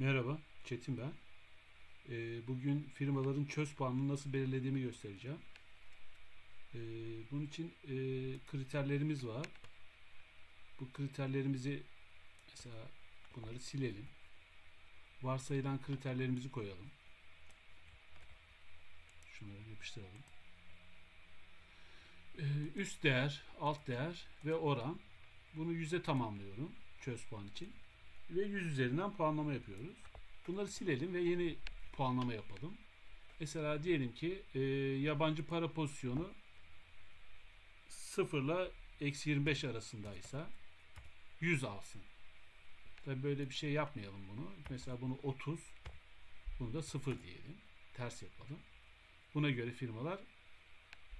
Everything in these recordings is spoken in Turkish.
Merhaba, Çetin ben. Ee, bugün firmaların çöz puanını nasıl belirlediğimi göstereceğim. Ee, bunun için e, kriterlerimiz var. Bu kriterlerimizi mesela bunları silelim. Varsayılan kriterlerimizi koyalım. Şunları yapıştıralım. Ee, üst değer, alt değer ve oran. Bunu yüze tamamlıyorum çöz puan için ve 100 üzerinden puanlama yapıyoruz. Bunları silelim ve yeni puanlama yapalım. Mesela diyelim ki e, yabancı para pozisyonu 0 ile eksi 25 arasındaysa 100 alsın. Tabi böyle bir şey yapmayalım bunu. Mesela bunu 30 bunu da 0 diyelim. Ters yapalım. Buna göre firmalar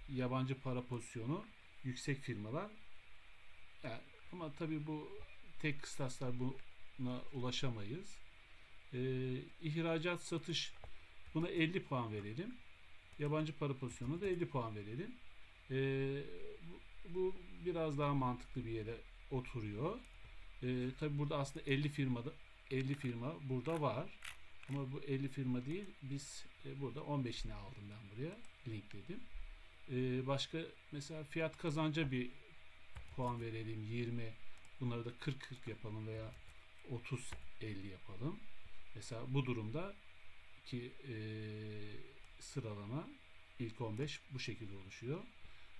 yabancı para pozisyonu yüksek firmalar yani, ama tabi bu tek kıstaslar buna ulaşamayız. Ee, ihracat satış buna 50 puan verelim. Yabancı para pozisyonuna da 50 puan verelim. Ee, bu, bu biraz daha mantıklı bir yere oturuyor. Ee, tabi burada aslında 50 firmada 50 firma burada var. Ama bu 50 firma değil. Biz e, burada 15'ini aldım ben buraya. Linkledim. Ee, başka mesela fiyat kazanca bir puan verelim. 20 bunları da 40-40 yapalım veya 30-50 yapalım. Mesela bu durumda ki e, sıralama ilk 15 bu şekilde oluşuyor.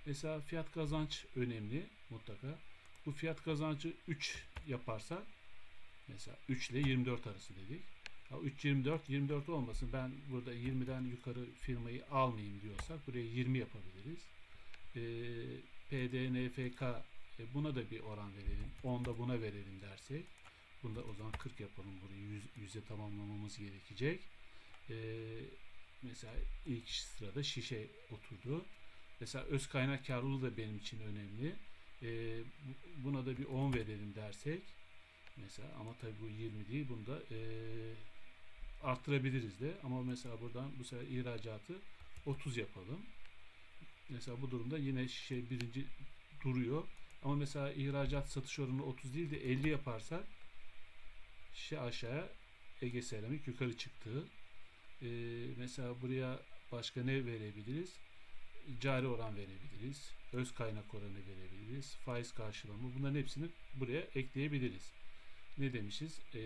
Mesela fiyat kazanç önemli mutlaka. Bu fiyat kazancı 3 yaparsak mesela 3 ile 24 arası dedik. Ya 3 24 24 olmasın. Ben burada 20'den yukarı firmayı almayayım diyorsak buraya 20 yapabiliriz. E, PD, NFK e, buna da bir oran verelim. 10 da buna verelim dersek. Bunda o zaman 40 yapalım burayı. 100, 100'e tamamlamamız gerekecek. E, mesela ilk sırada şişe oturdu. Mesela öz kaynak karlılığı da benim için önemli. E, buna da bir 10 verelim dersek. Mesela ama tabii bu 20 değil. Bunu da e, arttırabiliriz de. Ama mesela buradan bu sefer ihracatı 30 yapalım. Mesela bu durumda yine şişe birinci duruyor. Ama mesela ihracat satış oranı 30 değil de 50 yaparsak şişe aşağıya Ege Seramik yukarı çıktı. Ee, mesela buraya başka ne verebiliriz? Cari oran verebiliriz. Öz kaynak oranı verebiliriz. Faiz karşılama. Bunların hepsini buraya ekleyebiliriz. Ne demişiz? Ee,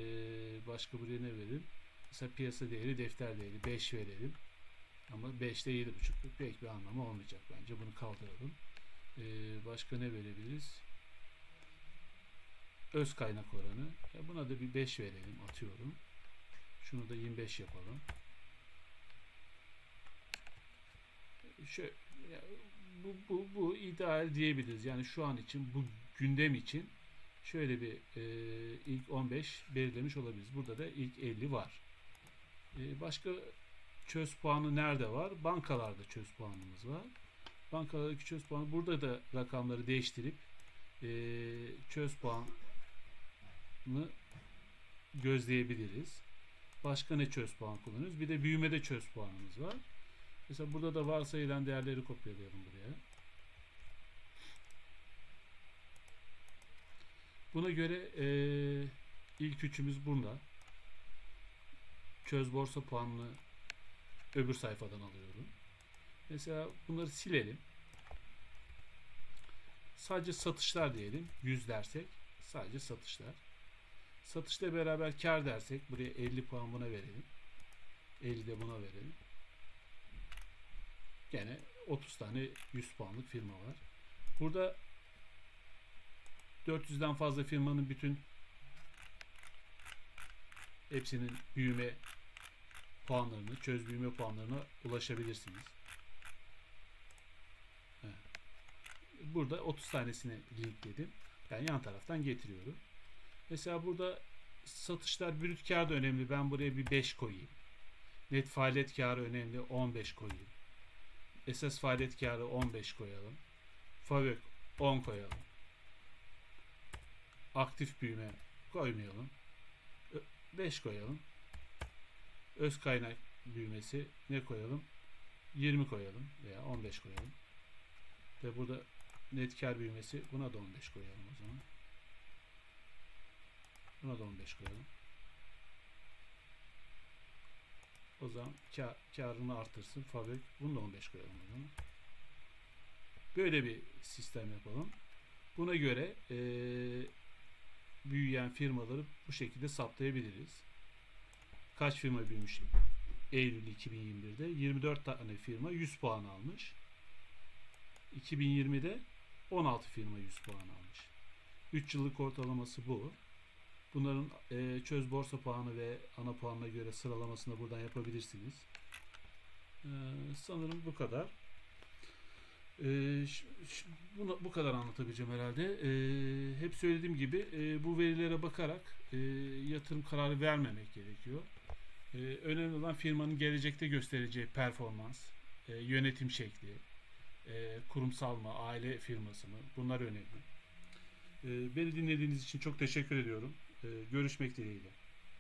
başka buraya ne verelim? Mesela piyasa değeri, defter değeri 5 verelim. Ama 5'te 7.5 pek bir anlamı olmayacak bence. Bunu kaldıralım. Ee, başka ne verebiliriz? Öz kaynak oranı. Ya buna da bir 5 verelim atıyorum. Şunu da 25 yapalım. Şöyle, ya bu, bu, bu ideal diyebiliriz. Yani şu an için bu gündem için şöyle bir e, ilk 15 belirlemiş olabiliriz. Burada da ilk 50 var. E, başka çöz puanı nerede var? Bankalarda çöz puanımız var. Bankalardaki çöz puanı burada da rakamları değiştirip e, çöz puanı gözleyebiliriz. Başka ne çöz puan kullanıyoruz? Bir de büyümede çöz puanımız var. Mesela burada da varsayılan değerleri kopyalayalım buraya. Buna göre e, ilk üçümüz burada. Çöz borsa puanını öbür sayfadan alıyorum. Mesela bunları silelim. Sadece satışlar diyelim. 100 dersek sadece satışlar. Satışla beraber kar dersek buraya 50 puan buna verelim. 50 de buna verelim. Gene 30 tane 100 puanlık firma var. Burada 400'den fazla firmanın bütün hepsinin büyüme puanlarını, çöz büyüme puanlarına ulaşabilirsiniz. Burada 30 tanesini linkledim. Yani yan taraftan getiriyorum. Mesela burada satışlar brüt kar da önemli. Ben buraya bir 5 koyayım. Net faaliyet karı önemli. 15 koyayım. Esas faaliyet karı 15 koyalım. Favök 10 koyalım. Aktif büyüme koymayalım. 5 koyalım. Öz kaynak büyümesi ne koyalım? 20 koyalım veya 15 koyalım. Ve burada net kar büyümesi buna da 15 koyalım o zaman. Buna da 15 koyalım. O zaman kar, karını artırsın. Fabrik. Bunu da 15 koyalım. zaman. Böyle bir sistem yapalım. Buna göre eee, büyüyen firmaları bu şekilde saptayabiliriz. Kaç firma büyümüş Eylül 2021'de? 24 tane firma 100 puan almış. 2020'de 16 firma 100 puan almış. 3 yıllık ortalaması bu. Bunların e, çöz borsa puanı ve ana puanına göre sıralamasını da buradan yapabilirsiniz. E, sanırım bu kadar. E, bunu bu kadar anlatabileceğim herhalde. E, hep söylediğim gibi e, bu verilere bakarak e, yatırım kararı vermemek gerekiyor. E, önemli olan firmanın gelecekte göstereceği performans, e, yönetim şekli, e, kurumsal mı, aile firması mı? Bunlar önemli. E, beni dinlediğiniz için çok teşekkür ediyorum. E, görüşmek dileğiyle.